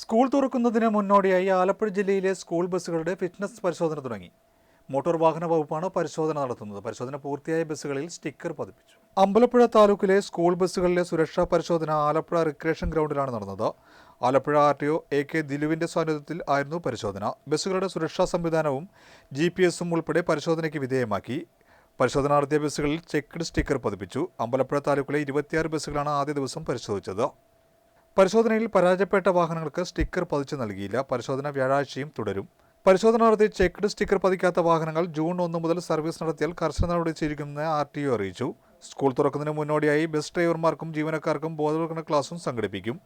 School തുറക്കുന്നതിന് മുന്നോടിയായി ആലപ്പുഴ ജില്ലയിലെ സ്കൂൾ ബസ്സുകളുടെ ഫിറ്റ്നസ് പരിശോധന തുടങ്ങി. മോട്ടോർ വാഹന വകുപ്പാണ് പരിശോധന നടത്തുന്നത്. പരിശോധന പൂർത്തിയായ ബസ്സുകളിൽ സ്റ്റിക്കർ പതിപ്പിച്ചു. അമ്പലപ്പുഴ താലൂക്കിലെ സ്കൂൾ ബസ്സുകളിലെ സുരക്ഷാ പരിശോധന ആലപ്പുഴ റിക്രിയേഷൻ ഗ്രൗണ്ടിലാണ് നടന്നത്. Alappuzha R T O A K ദിലുവിന്റെ സാന്നിധ്യത്തിൽ ആയിരുന്നു പരിശോധന. ബസ്സുകളുടെ സുരക്ഷാ സംവിധാനവും ജി പി എസും ഉൾപ്പെടെ പരിശോധനയ്ക്ക് വിധേയമാക്കി. പരിശോധന നടത്തിയ ബസ്സുകളിൽ ചെക്ക്ഡ് സ്റ്റിക്കർ പതിപ്പിച്ചു. അമ്പലപ്പുഴ താലൂക്കിലെ ഇരുപത്തിയാറ് ബസ്സുകളാണ് ആദ്യ ദിവസം പരിശോധിച്ചത്. പരിശോധനയിൽ പരാജയപ്പെട്ട വാഹനങ്ങൾക്ക് സ്റ്റിക്കർ പതിച്ചു നൽകിയില്ല. പരിശോധന വ്യാഴാഴ്ചയും തുടരും. പരിശോധന നടത്തി ചെക്ക്ഡ് സ്റ്റിക്കർ പതിക്കാത്ത വാഹനങ്ങൾ ജൂൺ ഒന്ന് മുതൽ സർവീസ് നടത്തിയാൽ കർശന നടപടി സ്വീകരിക്കുമെന്ന് ആർ ടി ഒ അറിയിച്ചു. സ്കൂൾ തുറക്കുന്നതിന് മുന്നോടിയായി ബസ് ഡ്രൈവർമാർക്കും ജീവനക്കാർക്കും ബോധവൽക്കരണ ക്ലാസും സംഘടിപ്പിക്കും.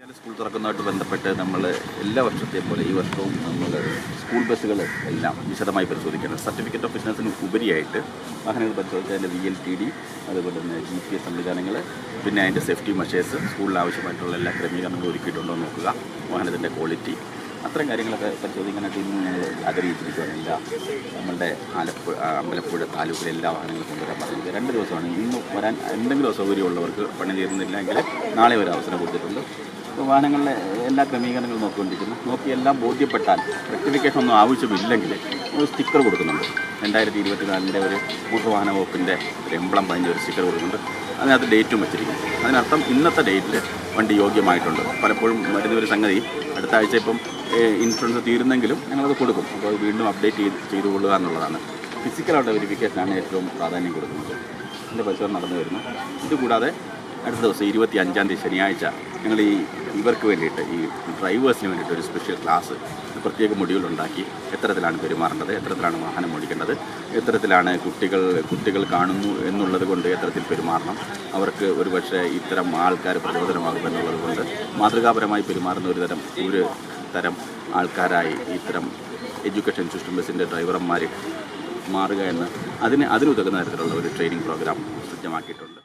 സ്കൂൾ തുറക്കുന്നതുമായിട്ട് ബന്ധപ്പെട്ട് നമ്മൾ എല്ലാ വർഷത്തെയും പോലെ ഈ വർഷവും നമ്മൾ സ്കൂൾ ബസ്സുകൾ എല്ലാം വിശദമായി പരിശോധിക്കണം. സർട്ടിഫിക്കറ്റ് ഓഫ് ബിസിനസ്സിന് ഉപരിയായിട്ട് വാഹനങ്ങൾ പരിശോധിച്ച് അതിന്റെ വി എൽ ടി ഡി അതുപോലെ തന്നെ ജി പി എസ് സംവിധാനങ്ങൾ പിന്നെ അതിന്റെ സേഫ്റ്റി മെഷേഴ്സ് സ്കൂളിൽ ആവശ്യമായിട്ടുള്ള എല്ലാ ക്രമീകരണങ്ങളും ഒരുക്കിയിട്ടുണ്ടോ നോക്കുക. വാഹനത്തിന്റെ ക്വാളിറ്റി അത്തരം കാര്യങ്ങളൊക്കെ പരിശോധിക്കാനായിട്ട് ഇന്ന് ഞാൻ ആഗ്രഹിച്ചിരിക്കുകയാണ് നമ്മളുടെ ആലപ്പുഴ അമ്പലപ്പുഴ താലൂക്കിലെ എല്ലാ വാഹനങ്ങളും കൊണ്ടുവരാൻ പറഞ്ഞത് രണ്ട് ദിവസമാണ്. ഇന്ന് വരാൻ എന്തെങ്കിലും സൗകര്യമുള്ളവർക്ക് പണി തീരുന്നില്ലെങ്കിൽ നാളെ ഒരു അവസരം കൊടുത്തിട്ടുണ്ട്. അപ്പോൾ വാഹനങ്ങളിലെ എല്ലാ ക്രമീകരണങ്ങളും നോക്കിക്കൊണ്ടിരിക്കുന്നു. നോക്കി എല്ലാം ബോധ്യപ്പെട്ടാൽ റെക്ടിഫിക്കേഷൻ ഒന്നും ആവശ്യമില്ലെങ്കിൽ ഒരു സ്റ്റിക്കർ കൊടുക്കുന്നുണ്ട്. രണ്ടായിരത്തി ഇരുപത്തിനാലിന്റെ ഒരു പൂർവവാഹന വകുപ്പിന്റെ ഒരു എംബ്ലം പതിന്റെ ഒരു സ്റ്റിക്കർ കൊടുക്കുന്നുണ്ട്. അതിനകത്ത് ഡേറ്റും വെച്ചിരിക്കും അതിനർത്ഥം ഇന്നത്തെ ഡേറ്റിൽ വണ്ടി യോഗ്യമായിട്ടുണ്ട്. പലപ്പോഴും വരുന്ന ഒരു സംഗതി അടുത്ത ആഴ്ച ഇപ്പം ഇൻഷുറൻസ് തീരുന്നെങ്കിലും ഞങ്ങളത് കൊടുക്കും. അപ്പോൾ വീണ്ടും അപ്ഡേറ്റ് ചെയ്ത് ചെയ്തു കൊള്ളുക എന്നുള്ളതാണ് ഫിസിക്കലായിട്ട് വെരിഫിക്കേഷനാണ് ഏറ്റവും പ്രാധാന്യം കൊടുക്കുന്നത്. എന്റെ പരിശോധന നടന്നു വരുന്നു. ഇതുകൂടാതെ അടുത്ത ദിവസം ഇരുപത്തി അഞ്ചാം തീയതി ശനിയാഴ്ച ഞങ്ങൾ ഈ ഇവർക്ക് വേണ്ടിയിട്ട് ഈ ഡ്രൈവേഴ്സിന് വേണ്ടിയിട്ട് ഒരു സ്പെഷ്യൽ ക്ലാസ് പ്രത്യേക മൊഡ്യൂൾ ഉണ്ടാക്കി എത്തരത്തിലാണ് പെരുമാറേണ്ടത് എത്തരത്തിലാണ് വാഹനം ഓടിക്കേണ്ടത് എത്തരത്തിലാണ് കുട്ടികൾ കുട്ടികൾ കാണുന്നു എന്നുള്ളത് കൊണ്ട് എത്തരത്തിൽ പെരുമാറണം. അവർക്ക് ഒരുപക്ഷെ ഇത്തരം ആൾക്കാർ പ്രചോദനമാകും എന്നുള്ളത് കൊണ്ട് മാതൃകാപരമായി പെരുമാറുന്ന ഒരു തരം ഒരു തരം ആൾക്കാരായി ഇത്തരം എഡ്യൂക്കേഷൻ സിസ്റ്റം ബസ്സിന്റെ ഡ്രൈവർമാർ മാറുക എന്ന് അതിന് അതിനുതകുന്ന തരത്തിലുള്ള ഒരു ട്രെയിനിങ് പ്രോഗ്രാം സജ്ജമാക്കിയിട്ടുണ്ട്.